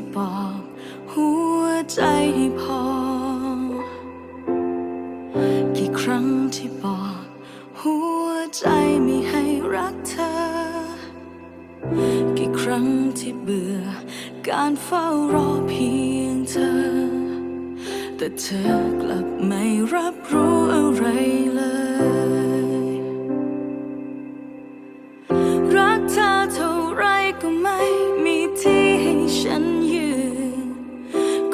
ที่บอกหัวใจให้พอ กี่ครั้งที่บอกหัวใจไม่ให้รักเธอ กี่ครั้งที่เบื่อ การเฝ้ารอเพียงเธอ แต่เธอกลับไม่รับรู้อะไรเลยรักเธอเท่าไรก็ไม่ ฉันยืน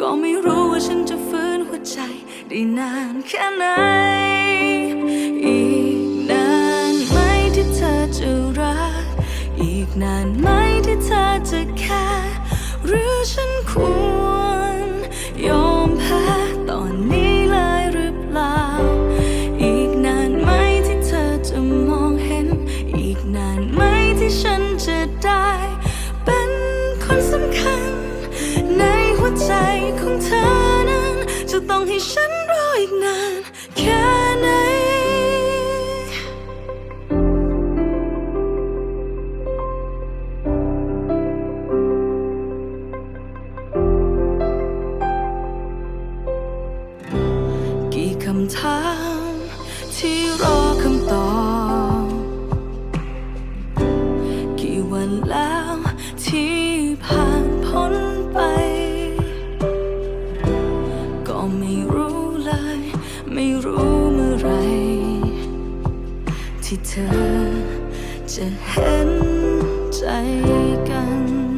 ก็ไม่รู้ว่าฉันจะฟื้นหัวใจได้นานแค่ไหน เธอนั้น จะต้องให้ฉันรออีกนาน แค่ไหนกี่คำถามที่รอคำตอบ กี่วันแล้วที่ ไม่รู้เมื่อไร ที่เธอจะเห็นใจกัน